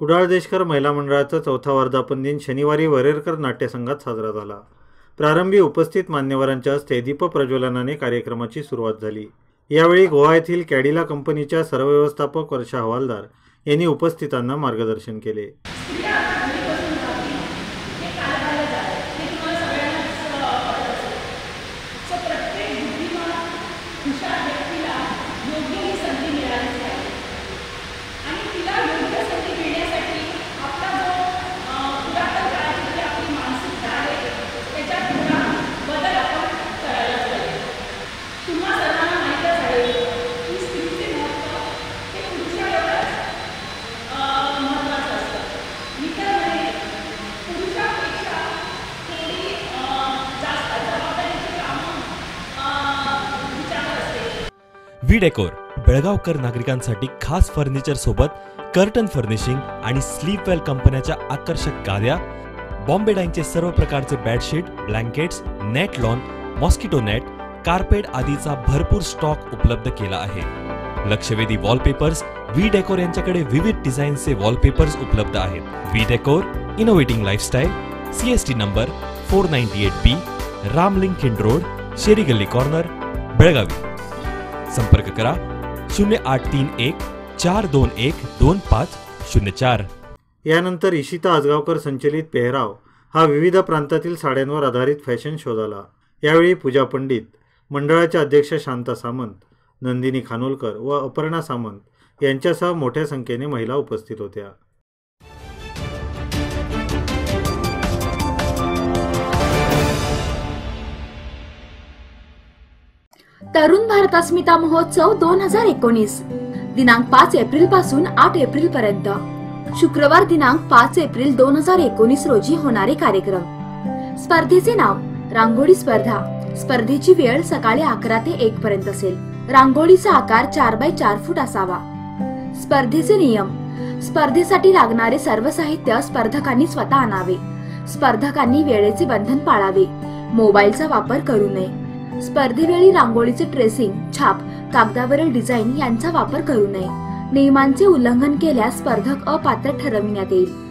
महाबळदेशकर महिला मंडळाचा चौथा वर्धापन दिन शनिवारी वरेरकर नाट्यसंघात साजरा झाला. प्रारंभी उपस्थित मान्यवरांच्या हस्ते दीप प्रज्वलनाने कार्यक्रमाची सुरुवात झाली. यावेळी गोवा येथील कॅडिला कंपनीच्या सरव्यवस्थापक वर्षा हवालदार यांनी उपस्थितांना मार्गदर्शन केले. व्ही डेकोर बेळगावकर नागरिकांसाठी खास फर्निचर सोबत कर्टन फर्निशिंग आणि स्लीपवेल कंपन्याच्या आकर्षक गाद्या बॉम्बे डाईंगचे सर्व प्रकारचे bedsheet blankets net lawn mosquito net carpet आदीचा भरपूर स्टॉक उपलब्ध केला आहे. लक्षवेधी वॉलपेपर्स व्ही डेकोर यांच्याकडे विविध डिझाईनचे वॉलपेपर्स उपलब्ध आहेत. V decor innovating lifestyle CST number four ninety eight B Ramling Khind road Sheri गल्ली कॉर्नर बेळगावी. संपर्क करा शून्य आठ तीन एक चार दोन एक दोन पाच शून्य चार. यानंतर इशिता आजगावकर संचलित पेहराव हा विविध प्रांतातील साड्यांवर आधारित फॅशन शो झाला. यावेळी पूजा पंडित मंडळाच्या अध्यक्ष शांता सामंत नंदिनी खानोलकर व अपर्णा सामंत यांच्यासह मोठ्या संख्येने महिला उपस्थित होत्या. तरुण भारत अस्मिता महोत्सव दोन हजार एकोणीस दिनांक पाच एप्रिलपासून आठ एप्रिल पर्यंत. शुक्रवार दिनांक पाच एप्रिल दोन हजार एकोणीस रोजी होणारे कार्यक्रम. स्पर्धेचे नाव रांगोळी स्पर्धा. स्पर्धेची वेळ सकाळी अकरा ते एक पर्यंत असेल. रांगोळीचा आकार चार बाय चार फूट असावा. स्पर्धेचे नियम. स्पर्धेसाठी लागणारे सर्व साहित्य स्पर्धकांनी स्वतः आणावे. स्पर्धकांनी वेळेचे बंधन पाळावे. मोबाईलचा वापर करू नये. स्पर्धेवेळी रांगोळीचे ट्रेसिंग छाप कागदावरील डिझाईन यांचा वापर करू नये. नियमांचे उल्लंघन केल्यास स्पर्धक अपात्र ठरविण्यात येईल.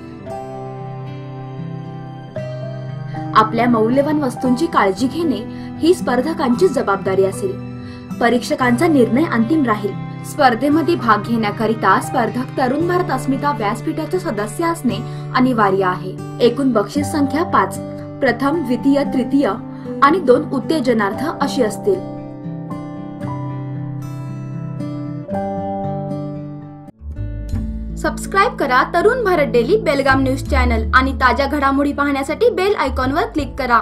आपल्या मौल्यवान वस्तूंची काळजी घेणे ही स्पर्धकांची जबाबदारी असेल. परीक्षकांचा निर्णय अंतिम राहील. स्पर्धेमध्ये भाग घेण्याकरिता स्पर्धक तरुण भारत अस्मिता व्यासपीठाचे सदस्य असणे अनिवार्य आहे. एकूण बक्षीस संख्या पाच. प्रथम द्वितीय तृतीय आणि दोन उत्तेजनार्थ अशी असतील. सबस्क्राईब करा Tarun Bharat daily Belgaum news channel आणि ताज्या घडामोडी पाहण्यासाठी बेल आयकॉनवर क्लिक करा.